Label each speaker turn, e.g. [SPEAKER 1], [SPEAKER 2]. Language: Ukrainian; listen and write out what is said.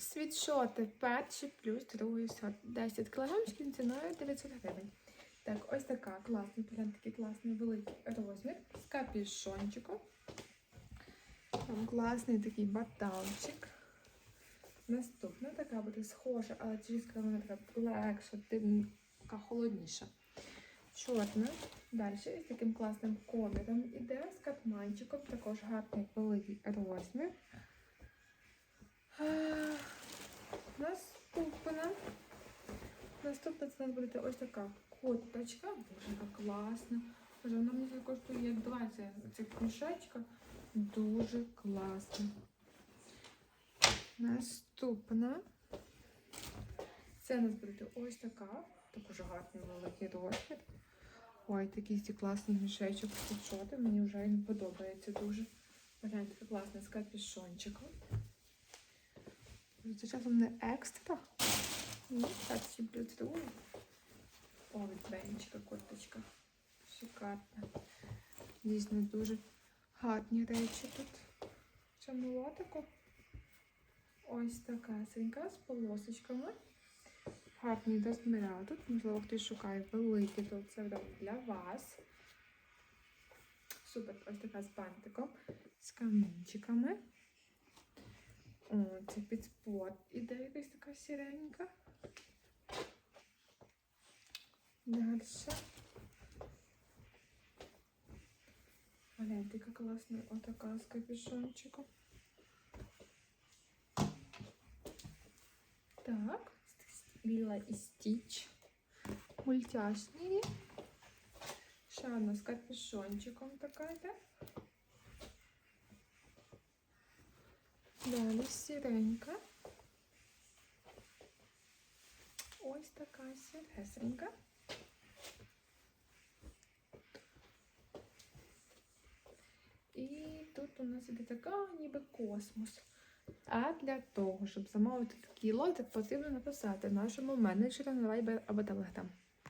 [SPEAKER 1] Світшоти перші плюс другий сорт. 10 кг ціною 900 гривень. Так, ось така класна, прям такий класний великий розмір з капюшончиком. Там класний такий баталчик. Наступна така буде схожа, але трішки вона така легша, така холодніша. Чорна. Далі з таким класним кольором іде з катманчиком, також гарний великий розмір. Наступна. Наступна це нас буде ось така курточка. Боже, яка класна. Боже, вона мені коштує як 20 цих мішечка. Дуже класно. Наступна. Це у нас буде ось така. Також гарний великий розмір. Ой, такий класний мішечок з Мені вже він подобається дуже. Гляньте, така класна з капюшончиком. Це часом не екстра. Ні, так ще плюс. О, від Бенчика курточка. Шикарна. Дійсно дуже гарні речі тут. В цьому лотику. Ось така синька з полосочками. Гарні розміра. Тут, можливо, хтось шукає великий, то це буде для вас. Супер, ось така з бантиком, з камінчиками. О, це під спорт іде якась така сіренька. Далі. Гляньте, яка класна отака з капюшончиком. Так, Ліла і Стіч. Мультяшні. Ще одна з капюшончиком така йде. Далі сіренька. Ось така сіресенька. І тут у нас іде така ніби космос. А для того, щоб замовити такий лотик, потрібно написати нашому менеджеру на Viber або Telegram.